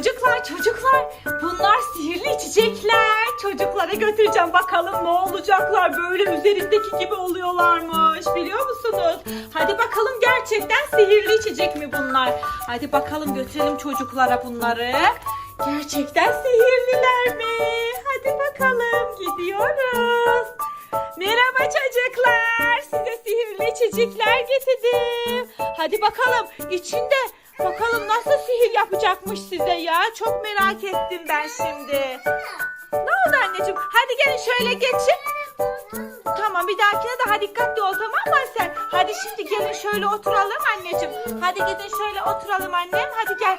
Çocuklar çocuklar bunlar sihirli içecekler. Çocuklara götüreceğim bakalım ne olacaklar. Böyle üzerindeki gibi oluyorlarmış biliyor musunuz? Hadi bakalım gerçekten sihirli içecek mi bunlar? Hadi bakalım götürelim çocuklara bunları. Gerçekten sihirliler mi? Hadi bakalım gidiyoruz. Merhaba çocuklar. Size sihirli içecekler getirdim. Hadi bakalım içinde bakalım nasıl sihir yapacakmış size ya. Çok merak ettim ben şimdi. Ne oldu anneciğim? Hadi gelin şöyle geçin. Tamam bir dahakine daha dikkatli ol tamam mı sen? Hadi şimdi gelin şöyle oturalım anneciğim. Hadi gidin şöyle oturalım annem. Hadi gel.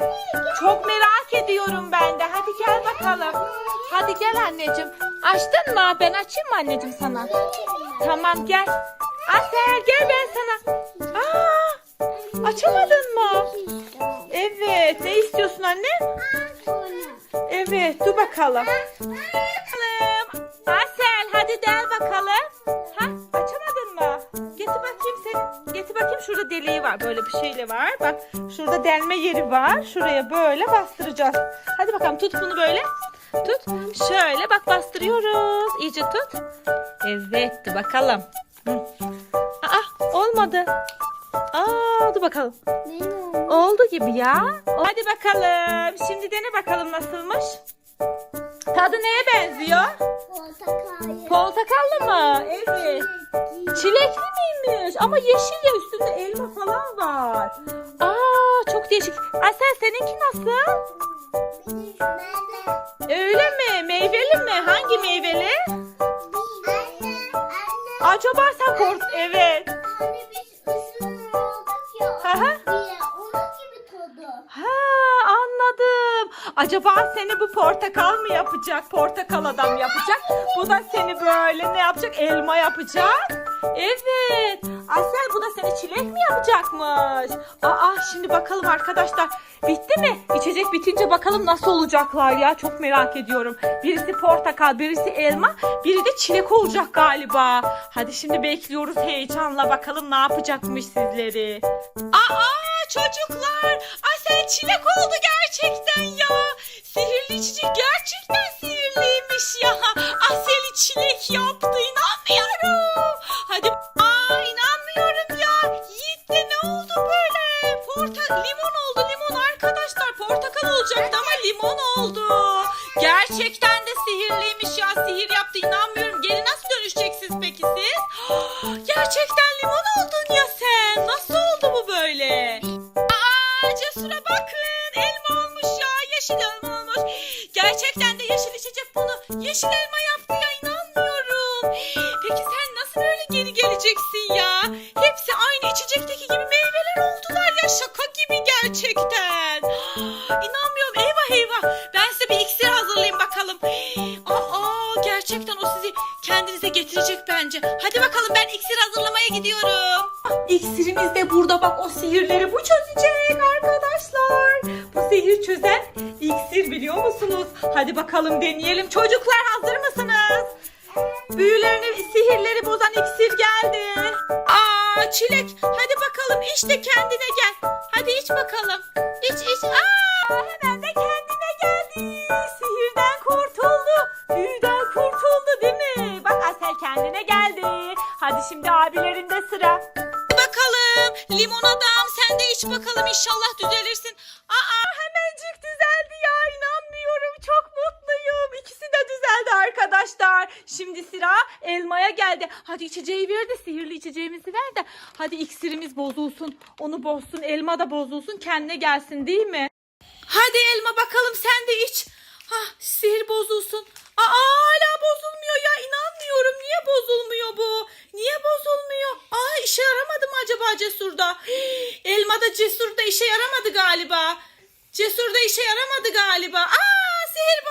Çok merak ediyorum ben de. Hadi gel bakalım. Hadi gel anneciğim. Açtın mı? Ben açayım mı anneciğim sana? Tamam gel. Asel gel ben sana. Aa, açamadın mı? Evet. Ne istiyorsun anne? Evet dur bakalım. Asel hadi del bakalım. Ha açamadın mı? Getir bakayım sen. Getir bakayım şurada deliği var. Böyle bir şeyle var. Bak şurada delme yeri var. Şuraya böyle bastıracağız. Hadi bakalım tut bunu böyle. Tut. Şöyle bak bastırıyoruz. İyice tut. Evet bakalım. Hı. Aa olmadı. Dur bakalım. Oldu gibi ya. Hadi bakalım. Şimdi dene bakalım nasılmış. Tadı neye benziyor? Portakallı mı? Evet. Çilekli miymiş? Ama yeşil ya üstünde elma falan var. Aa çok değişik. Asel seninki nasıl? Öyle mi? Meyveli mi? Hangi meyveli? Acaba sen kort... Evet. Acaba seni bu portakal mı yapacak? Portakal adam yapacak. Bu da seni böyle ne yapacak? Elma yapacak. Evet. Asel bu da seni çilek mi yapacakmış? Aa şimdi bakalım arkadaşlar. Bitti mi? İçecek bitince bakalım nasıl olacaklar ya. Çok merak ediyorum. Birisi portakal, birisi elma, biri de çilek olacak galiba. Hadi şimdi bekliyoruz heyecanla bakalım ne yapacakmış sizleri. Aa çocuklar. Asel çilek oldu gerçekten ya. Sihirli içecek gerçekten oldu. Gerçekten de sihirliymiş ya. Sihir yaptı inanmıyorum. Geri nasıl dönüşeceksiniz peki siz? Gerçekten limon oldun ya sen. Nasıl oldu bu böyle? Aa Cesur'a bakın. Elma olmuş ya. Yeşil elma olmuş. Gerçekten de yeşil içecek bunu. Yeşil elma yaptı ya inanmıyorum. Peki sen nasıl böyle geri geleceksin ya? Hepsi aynı içecekteki gibi meyveler oldular ya. Şaka gibi gerçekten. İnanmıyorum. Ben size bir iksir hazırlayayım bakalım. Aa gerçekten o sizi kendinize getirecek bence. Hadi bakalım ben iksir hazırlamaya gidiyorum. İksirimiz de burada bak o sihirleri bu çözecek arkadaşlar. Bu sihir çözen iksir biliyor musunuz? Hadi bakalım deneyelim. Çocuklar hazır mısınız? Büyülerini, sihirleri bozan iksir geldi. Aa çilek hadi bakalım iç de kendine gel. Hadi iç bakalım. İç iç. Aa hemen de kendine şimdi abilerinde sıra. Bakalım limon adam sen de iç bakalım inşallah düzelirsin. Aa hemencik düzeldi ya inanmıyorum çok mutluyum. İkisi de düzeldi arkadaşlar. Şimdi sıra elmaya geldi. Hadi içeceği ver de sihirli içeceğimizi ver de. Hadi iksirimiz bozulsun. Onu bozsun elma da bozulsun kendine gelsin değil mi? Hadi elma bakalım sen de iç. Hah sihir bozulsun. Aa hala bozulmuyor ya inanmıyorum. Niye bozulmuyor bu? Niye bozulmuyor? Aa işe yaramadı mı acaba Cesur'da? Hii, Elma da Cesur'da işe yaramadı galiba. Cesur'da işe yaramadı galiba. Aa sihir bozuldu. Süper. Sihir